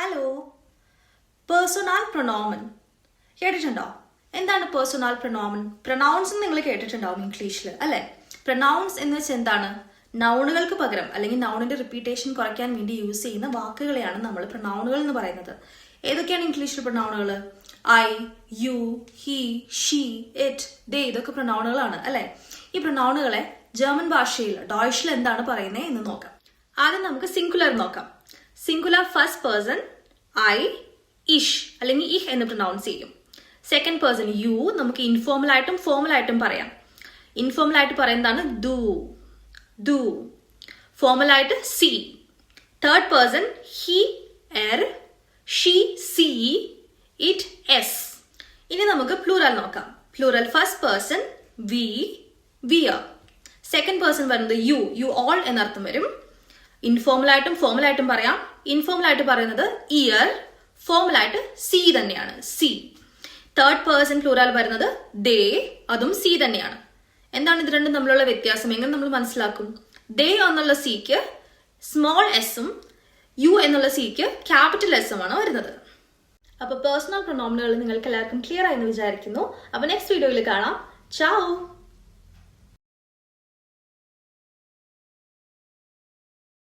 Hello personal pronomen കേട്ടിട്ടുണ്ടോ? എന്താണ് personal pronomen pronounce നിങ്ങൾ കേട്ടിട്ടുണ്ടാവും ഇംഗ്ലീഷിൽ അല്ലേ? പ്രൊണൗൺസ് എന്ന് വെച്ചാൽ എന്താണ്? നൗണുകൾക്ക് പകരം അല്ലെങ്കിൽ നൗണിന്റെ റിപ്പീറ്റേഷൻ കുറയ്ക്കാൻ വേണ്ടി യൂസ് ചെയ്യുന്ന വാക്കുകളെയാണ് നമ്മൾ പ്രൊണൗണുകൾ എന്ന് പറയുന്നത്. ഏതൊക്കെയാണ് ഇംഗ്ലീഷിൽ പ്രൊണൗണുകൾ I you he she it they ഇതൊക്കെ പ്രൊണൗണുകളാണ് അല്ലെ? ഈ പ്രൊണൗണുകളെ ജർമ്മൻ ഭാഷയിൽ ഡോയ്ഷിൽ എന്താണ് പറയുന്നത് എന്ന് നോക്കാം. ആദ്യം നമുക്ക് സിംഗുലർ നോക്കാം. സിംഗുലർ ഫസ്റ്റ് പേഴ്സൺ ഐ ഇഷ് അല്ലെങ്കിൽ ഇഹ് എന്ന് പ്രൊനൗൺസ് ചെയ്യും. സെക്കൻഡ് പേഴ്സൺ യു നമുക്ക് ഇൻഫോർമൽ ആയിട്ടും ഫോർമൽ ആയിട്ടും പറയാം. ഇൻഫോർമൽ ആയിട്ട് പറയുന്നതാണ് ദു ദു ഫോർമൽ ആയിട്ട് സി തേർഡ് പേഴ്സൺ ഹി എർ ഷീ സി ഇറ്റ് എസ് ഇനി നമുക്ക് പ്ലൂറൽ നോക്കാം. പ്ലൂറൽ ഫസ്റ്റ് പേഴ്സൺ വി വിയർ സെക്കൻഡ് പേഴ്സൺ വരുന്നത് യു യു ഓൾ എന്നർത്ഥം വരും. ഫോർമൽ ആയിട്ടും പറയാം. ഇൻഫോർമൽ ആയിട്ട് പറയുന്നത് ഇയർ ഫോർമൽ ആയിട്ട് സി തന്നെയാണ്. സി തേർഡ് പേഴ്സൺ പ്ലൂറൽ വരുന്നത് ദേ അതും സി തന്നെയാണ്. എന്താണ് ഇത് രണ്ടും തമ്മിലുള്ള വ്യത്യാസം? എങ്ങനെ നമ്മൾ മനസ്സിലാക്കും? ദേ എന്നുള്ള സിക്ക് സ്മോൾ എസും യു എന്നുള്ള സിക്ക് ക്യാപിറ്റൽ എസും ആണ് വരുന്നത്. അപ്പോൾ പേഴ്സണൽ പ്രൊണോമിനുകൾ നിങ്ങൾക്ക് എല്ലാവർക്കും ക്ലിയർ ആയെന്ന് വിചാരിക്കുന്നു. അപ്പോൾ നെക്സ്റ്റ് വീഡിയോയിൽ കാണാം. ചാओ